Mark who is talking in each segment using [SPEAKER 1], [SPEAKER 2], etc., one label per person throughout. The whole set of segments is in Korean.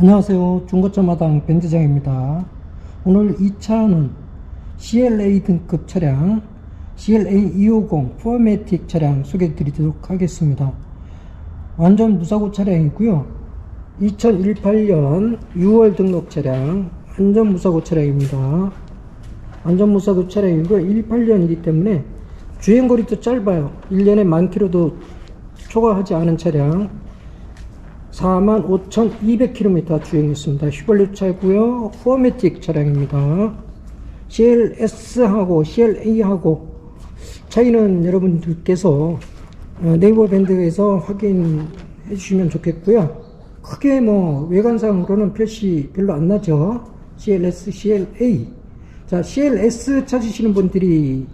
[SPEAKER 1] 안녕하세요. 중고차 마당 변재장입니다. 오늘 이 차는 CLA 등급 차량 CLA 250 포매틱 차량 소개해 드리도록 하겠습니다. 완전 무사고 차량이고요. 2018년 6월 등록 차량 완전 무사고 차량입니다. 완전 무사고 차량이고요. 18년이기 때문에 주행거리도 짧아요. 1년에 만 킬로도 초과하지 않은 차량 45,200km 주행했습니다. 휘발유 차고요. 포매틱 차량입니다. CLS하고 CLA하고 차이는 여러분들께서 어, 네이버 밴드에서 확인해 주시면 좋겠고요. 크게 뭐 외관상으로는 표시 별로 안 나죠. CLS, CLA. 자, CLS 찾으시는 분들이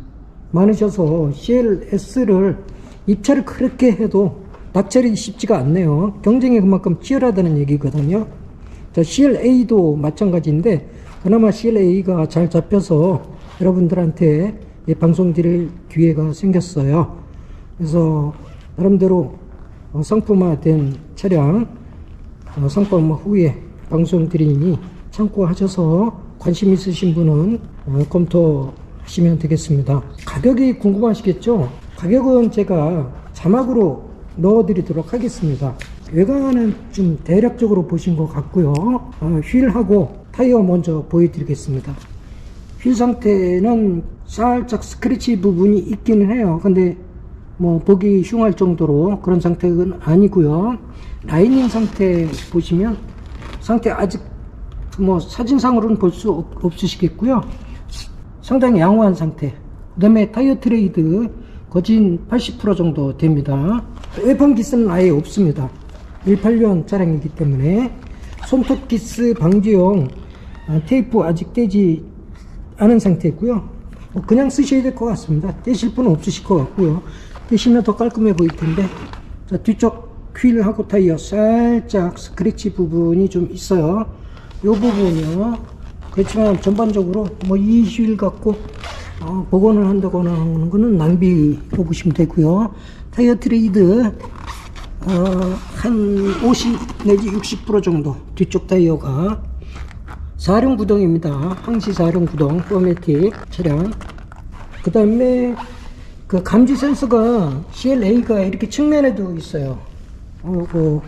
[SPEAKER 1] 많으셔서 CLS를 입찰을 그렇게 해도 낙찰이 쉽지가 않네요. 경쟁이 그만큼 치열하다는 얘기거든요. 자, CLA도 마찬가지인데 그나마 CLA가 잘 잡혀서 여러분들한테 이 방송 드릴 기회가 생겼어요. 그래서 나름대로 어, 상품화된 차량 어, 상품 후에 방송 드리니 참고하셔서 관심 있으신 분은 어, 검토하시면 되겠습니다. 가격이 궁금하시겠죠? 가격은 제가 자막으로 넣어드리도록 하겠습니다. 외관은 좀 대략적으로 보신 것 같고요. 어, 휠하고 타이어 먼저 보여드리겠습니다. 휠 상태는 살짝 스크래치 부분이 있기는 해요. 근데 뭐 보기 흉할 정도로 그런 상태는 아니고요. 라이닝 상태 보시면 상태 아직 뭐 사진상으로는 볼 수 없으시겠고요. 상당히 양호한 상태. 그 다음에 타이어 트레이드 거진 80% 정도 됩니다. 외판 기스는 아예 없습니다. 18년 차량이기 때문에 손톱 기스 방지용 아, 테이프 아직 떼지 않은 상태고요. 뭐 그냥 쓰셔야 될 것 같습니다. 떼실 분은 없으실 것 같고요. 떼시면 더 깔끔해 보일 텐데 자, 뒤쪽 휠하고 타이어 살짝 스크래치 부분이 좀 있어요. 이 부분이요. 그렇지만 전반적으로 뭐 이 휠 갖고 어, 복원을 한다거나 하는 거는 낭비로 보시면 되고요. 타이어 트레이드 어, 한 50 내지 60% 정도 뒤쪽 타이어가 사륜 구동입니다. 항시 사륜 구동 포매틱 차량. 그 다음에 그 감지 센서가 CLA가 이렇게 측면에도 있어요. 어, 그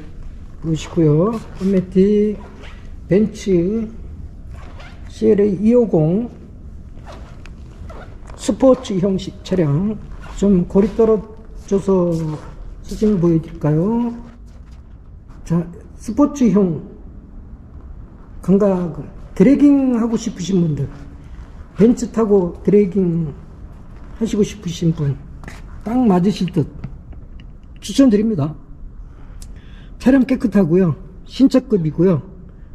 [SPEAKER 1] 보시고요. 포매틱 벤츠 CLA 250 스포츠 형식 차량 좀 떨어 져서 사진을 보여드릴까요? 자, 스포츠형 감각을 드래깅 하고 싶으신 분들 벤츠 타고 드래깅 하시고 싶으신 분 딱 맞으실 듯 추천드립니다. 차량 깨끗하고요. 신차급이고요.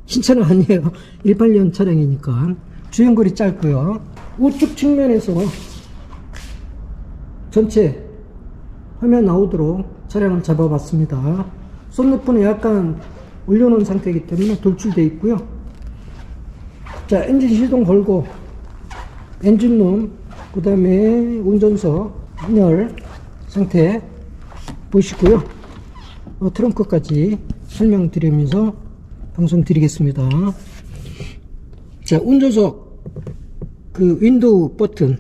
[SPEAKER 1] 신차는 아니에요. 18년 차량이니까 주행거리 짧고요. 우측 측면에서 전체 화면 나오도록 차량을 잡아봤습니다. 썬루프는 약간 올려놓은 상태이기 때문에 돌출되어 있고요. 자, 엔진 시동 걸고 엔진룸, 그 다음에 운전석 헌열 상태 보시고요. 어, 트렁크까지 설명드리면서 방송 드리겠습니다. 자, 운전석 그 윈도우 버튼,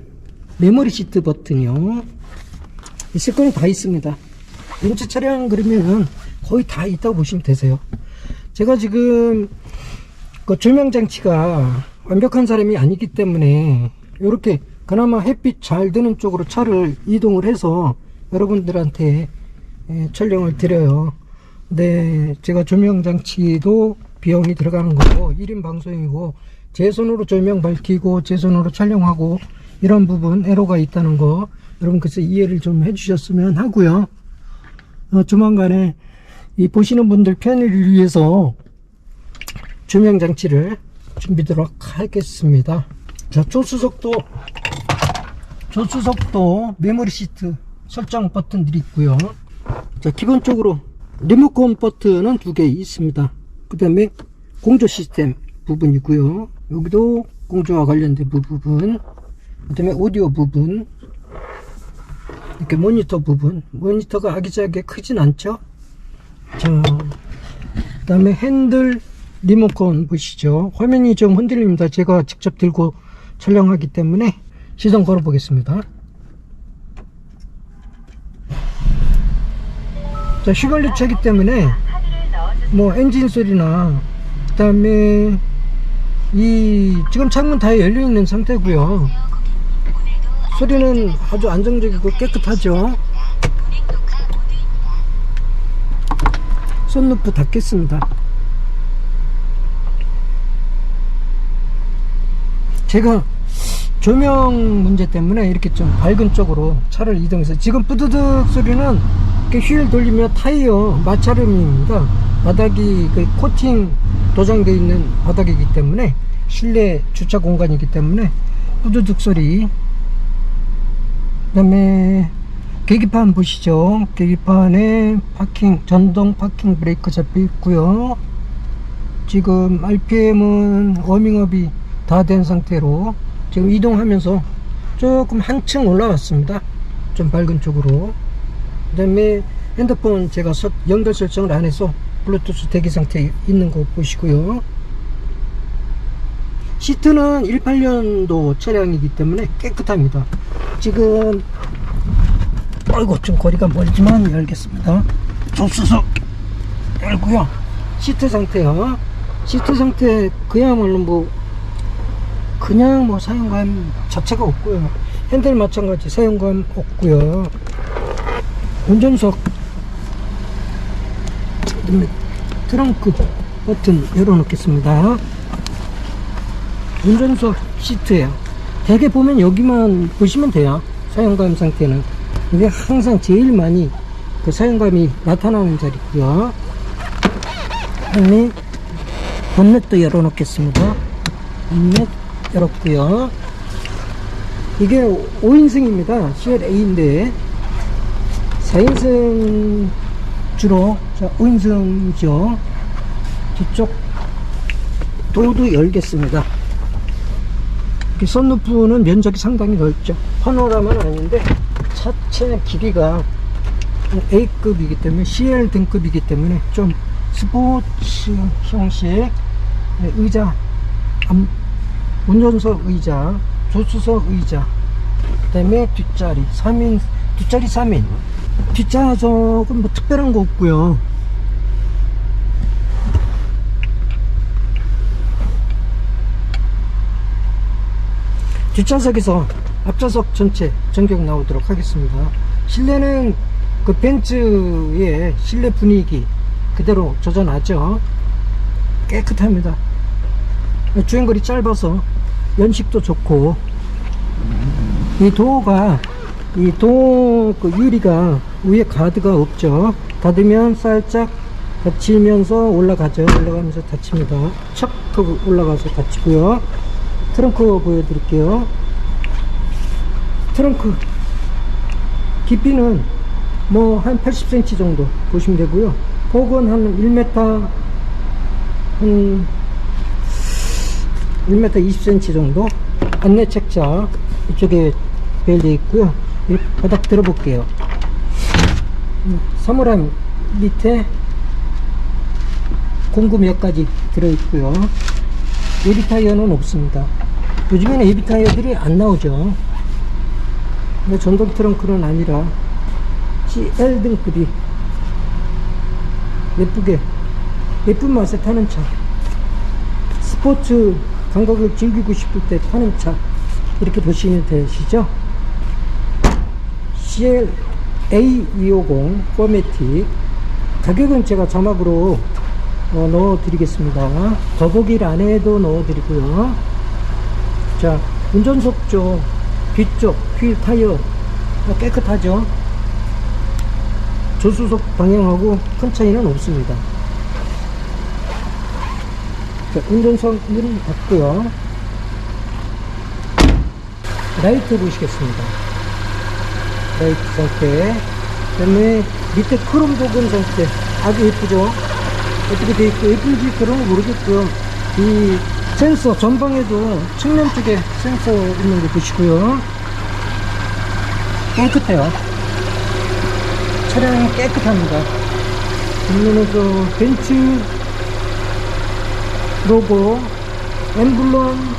[SPEAKER 1] 메모리 시트 버튼이요. 있을 거는 다 있습니다. 벤츠 차량 그러면 거의 다 있다고 보시면 되세요. 제가 지금 그 조명 장치가 완벽한 사람이 아니기 때문에 이렇게 그나마 햇빛 잘 드는 쪽으로 차를 이동을 해서 여러분들한테 예, 촬영을 드려요. 근데 제가 조명 장치도 비용이 들어가는 거고 1인 방송이고 제 손으로 조명 밝히고 제 손으로 촬영하고 이런 부분 애로가 있다는 거 여러분 그래서 이해를 좀 해주셨으면 하고요. 어, 조만간에 이 보시는 분들 편의를 위해서 조명 장치를 준비하도록 하겠습니다. 자, 조수석도 조수석도 메모리 시트 설정 버튼들이 있고요. 자, 기본적으로 리모컨 버튼은 두 개 있습니다. 그 다음에 공조 시스템 부분이고요. 여기도 공조와 관련된 부분, 그 다음에 오디오 부분, 이렇게 모니터 부분. 모니터가 아기자기하게 크진 않죠? 자, 그 다음에 핸들 리모컨 보시죠. 화면이 좀 흔들립니다. 제가 직접 들고 촬영하기 때문에 시동 걸어 보겠습니다. 자, 휘발유 차기 때문에 뭐 엔진 소리나 그 다음에 이 지금 창문 다 열려 있는 상태고요. 소리는 아주 안정적이고 깨끗하죠. 손루프 닫겠습니다. 제가 조명 문제 때문에 이렇게 좀 밝은 쪽으로 차를 이동해서 지금 뿌드득 소리는 휠 돌리며 타이어 마찰음입니다. 바닥이 그 코팅 도장되어 있는 바닥이기 때문에 실내 주차 공간이기 때문에 뿌드득 소리 그 다음에 계기판 보시죠. 계기판에 파킹 전동 파킹 브레이크 잡혀 있고요. 지금 RPM은 워밍업이 다 된 상태로 지금 이동하면서 조금 한층 올라왔습니다. 좀 밝은 쪽으로. 그 다음에 핸드폰 제가 서- 연결 설정을 안 해서 블루투스 대기 상태에 있는 거 보시고요 시트는 18년도 차량이기 때문에 깨끗합니다. 지금 아이고 좀 거리가 멀지만 열겠습니다. 조수석 열고요. 시트 상태요. 시트 상태 그야말로 뭐 그냥 뭐 사용감 자체가 없고요. 핸들 마찬가지 사용감 없고요. 운전석 트렁크 버튼 열어놓겠습니다 운전석 시트예요. 대개 보면 여기만 보시면 돼요. 사용감 상태는. 이게 항상 제일 많이 그 사용감이 나타나는 자리고요. 그다음에 본넷도 열어 놓겠습니다. 본넷 열었고요. 이게 5인승입니다. CLA인데. 4인승 주로 자 5인승이죠. 뒤쪽 도도 열겠습니다 이 썬루프는 면적이 상당히 넓죠. 파노라마는 아닌데 차체 길이가 A급이기 때문에 CL 등급이기 때문에 좀 스포츠 형식 의자, 앞- 운전석 의자, 조수석 의자, 그 다음에 뒷자리 3인, 뒷자리 3인. 뒷좌석은 뭐 특별한 거 없고요. 뒷좌석에서 앞좌석 전체 전격 나오도록 하겠습니다. 실내는 그 벤츠의 실내 분위기 그대로 조전하죠. 깨끗합니다. 주행거리 짧아서 연식도 좋고 이 도어가 이 도어 그 유리가 위에 가드가 없죠. 닫으면 살짝 닫히면서 올라가죠. 올라가면서 닫힙니다. 척 하고 올라가서 닫히고요. 트렁크 보여드릴게요. 트렁크 깊이는 뭐 한 80cm 정도 보시면 되고요. 폭은 한 1m 한 1m 20cm 정도 안내 책자 이쪽에 배열되어 있고요. 이 바닥 들어볼게요. 음, 사물함 밑에 공구 몇 가지 들어있고요. 예비 타이어는 없습니다. 요즘에는 예비 타이어들이 안 나오죠. 근데 전동 트렁크는 아니라 CL 등급이 예쁘게 예쁜 맛에 타는 차. 스포츠 감각을 즐기고 싶을 때 타는 차. 이렇게 보시면 되시죠? CL A250 포매틱 가격은 제가 자막으로 어, 넣어 드리겠습니다. 더보기를 안에도 넣어 드리고요 자 운전석 쪽 뒤쪽 휠 타이어 어, 깨끗하죠? 조수석 방향하고 큰 차이는 없습니다. 자, 운전석은 닫고요. 라이트 보시겠습니다. 라이트 상태. 그 다음에 밑에 크롬 도금 상태. 아주 예쁘죠? 어떻게 되어 있고 예쁜지 그런 거 모르겠고요. 이 센서 전방에도 측면 쪽에 센서 있는 거 보시고요. 깨끗해요. 차량이 깨끗합니다. 뒷면에서 벤츠 로고 엠블럼.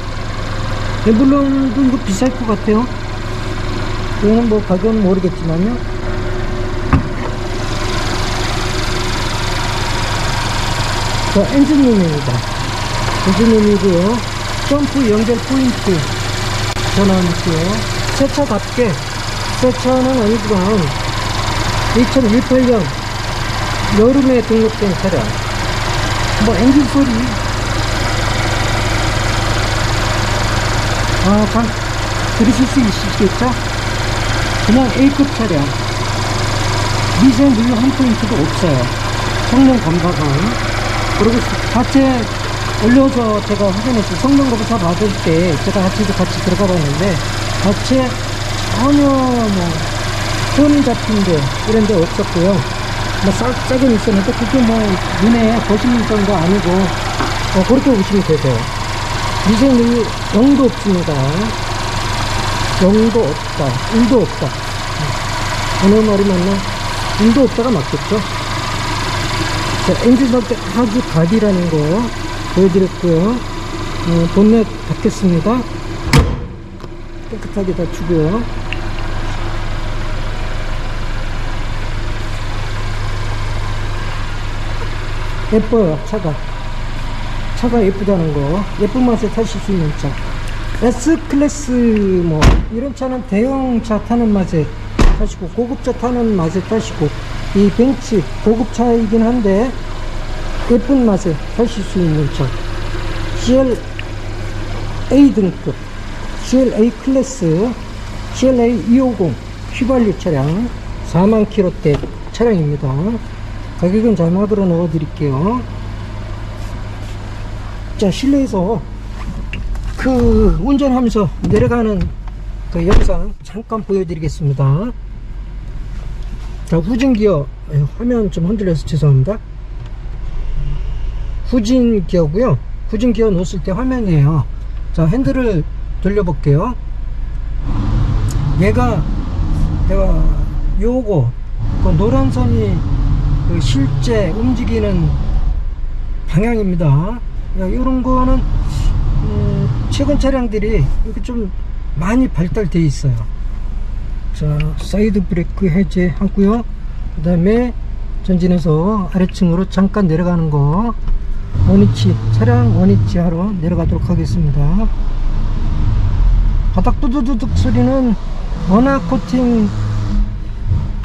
[SPEAKER 1] 엠블럼도 이거 비쌀 것 같아요. 이거는 뭐 가격은 모르겠지만요. 자 엔진룸입니다 엔진룸이고요? 점프 연결 포인트. 전환있고요. 새차답게 새 차는 아니지만 2018년. 여름에 등록된 차량. 뭐 엔진 소리. 아, 참, 들으실 수 있으시겠죠? 그냥 A급 차량. 미세 물류 한 포인트도 없어요. 성능 검사가. 그리고 자체 올려서 제가 확인했어요. 성능 검사 받을 때 제가 자체도 같이 들어가 봤는데, 자체 전혀 뭐, 손 잡힌 데, 이런 데 없었고요. 뭐, 싹짝은 있었는데, 그게 뭐, 눈에 거슬릴 정도 아니고, 어, 그렇게 보시면 되세요. 미생물이 0도 없습니다. 0도 없다. 1도 없다. 어느 말이 맞나? 1도 없다가 맞겠죠? 자, 엔진 상태 아주 각이라는 거 보여드렸고요. 어, 본넷 닫겠습니다. 깨끗하게 닫히고요. 예뻐요, 차가. 차가 예쁘다는 거 예쁜 맛에 타실 수 있는 차 S클래스 뭐 이런 차는 대형차 타는 맛에 타시고 고급차 타는 맛에 타시고 이 벤츠 고급차이긴 한데 예쁜 맛에 타실 수 있는 차 CLA 등급 CLA 클래스 CLA 250 휘발유 차량 4만 킬로대 차량입니다. 가격은 자막으로 넣어 드릴게요. 자 실내에서 그 운전하면서 내려가는 그 영상 잠깐 보여드리겠습니다. 자 후진 기어 예, 화면 좀 흔들려서 죄송합니다 후진 기어고요. 후진 기어 놓았을 때 화면이에요. 자 핸들을 돌려볼게요. 얘가 내가 요거 그 노란 선이 그 실제 움직이는 방향입니다. 이런 거는 음, 최근 차량들이 이렇게 좀 많이 발달되어 있어요. 자 사이드 브레이크 해제하고요. 그 다음에 전진해서 아래층으로 잠깐 내려가는 거 원위치 차량 원위치 하러 내려가도록 하겠습니다. 바닥 두두두둑 소리는 워낙 코팅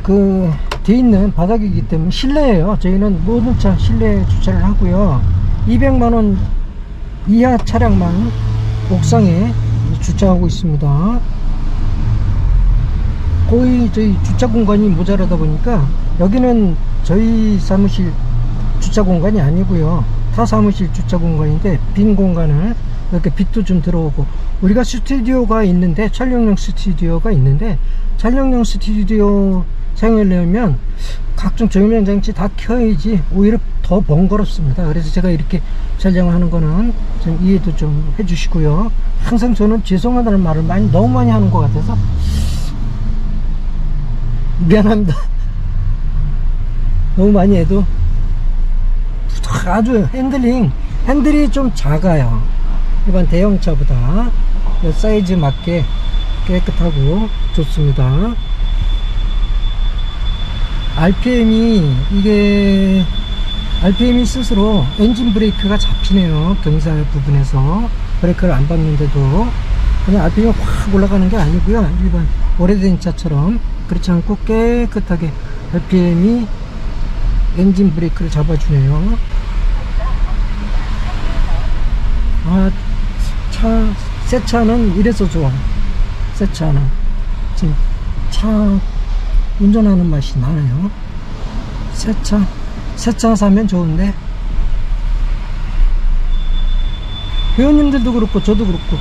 [SPEAKER 1] 그 돼 있는 바닥이기 때문에 실내예요. 저희는 모든 차 실내 주차를 하고요. 200만원 이하 차량만 옥상에 주차하고 있습니다. 거의 저희 주차 공간이 모자라다 보니까 여기는 저희 사무실 주차 공간이 아니고요. 타 사무실 주차 공간인데 빈 공간을 이렇게 빛도 좀 들어오고 우리가 스튜디오가 있는데 촬영용 스튜디오가 있는데 촬영용 스튜디오 사용하려면 각종 조명 장치 다 켜야지 오히려 더 번거롭습니다. 그래서 제가 이렇게 촬영하는 거는 좀 이해도 좀 해주시고요. 항상 저는 죄송하다는 말을 많이 너무 많이 하는 것 같아서 미안합니다. 너무 많이 해도 아주 핸들링 핸들이 좀 작아요. 일반 대형차보다 사이즈 맞게 깨끗하고 좋습니다. RPM이 이게 RPM이 스스로 엔진 브레이크가 잡히네요 경사의 부분에서. 브레이크를 안 밟는데도. 그냥 RPM이 확 올라가는 게 아니고요. 일반 오래된 차처럼 그렇지 않고 깨끗하게 RPM이 엔진 브레이크를 잡아주네요 아, 차, 새 차는 이래서 좋아. 새 차는. 지금 차 운전하는 맛이 나네요. 새 차, 새 차 사면 좋은데. 회원님들도 그렇고, 저도 그렇고,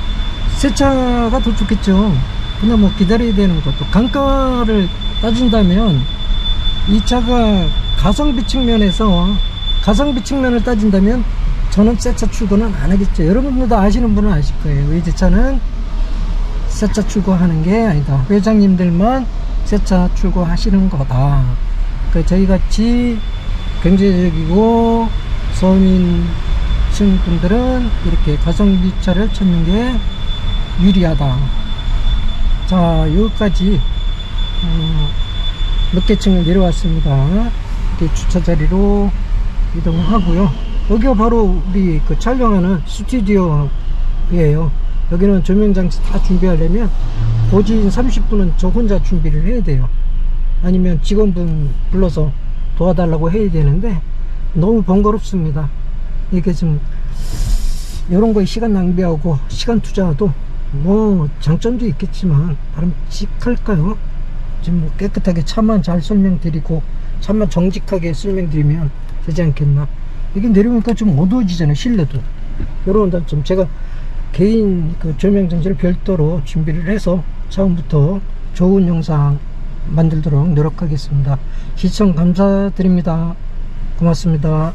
[SPEAKER 1] 새 차가 더 좋겠죠. 그냥 뭐 기다려야 되는 것도. 단가를 따진다면, 이 차가 가성비 측면에서, 가성비 측면을 따진다면, 저는 새 차 출고는 안 하겠죠. 여러분들도 아시는 분은 아실 거예요. 외제차는 새 차 출고하는 게 아니다. 회장님들만 새 차 출고하시는 거다. 그 저희 같이 경제적이고 서민 계층 분들은 이렇게 가성비 차를 찾는 게 유리하다. 자, 여기까지 어, 몇 계층을 내려왔습니다. 이렇게 주차 자리로 이동을 하고요. 여기가 바로 우리 그 촬영하는 스튜디오예요. 여기는 조명 장치 다 준비하려면 고진 30분은 저 혼자 준비를 해야 돼요. 아니면 직원분 불러서 도와달라고 해야 되는데 너무 번거롭습니다. 이게 좀 이런 거에 시간 낭비하고 시간 투자도 뭐 장점도 있겠지만 바람직할까요? 지금 뭐 깨끗하게 차만 잘 설명드리고 차만 정직하게 설명드리면 되지 않겠나? 이게 내려오니까 좀 어두워지잖아요 실내도 이런 단점 제가 개인 그 조명 장치를 별도로 준비를 해서 처음부터 좋은 영상 만들도록 노력하겠습니다. 시청 감사드립니다. 고맙습니다.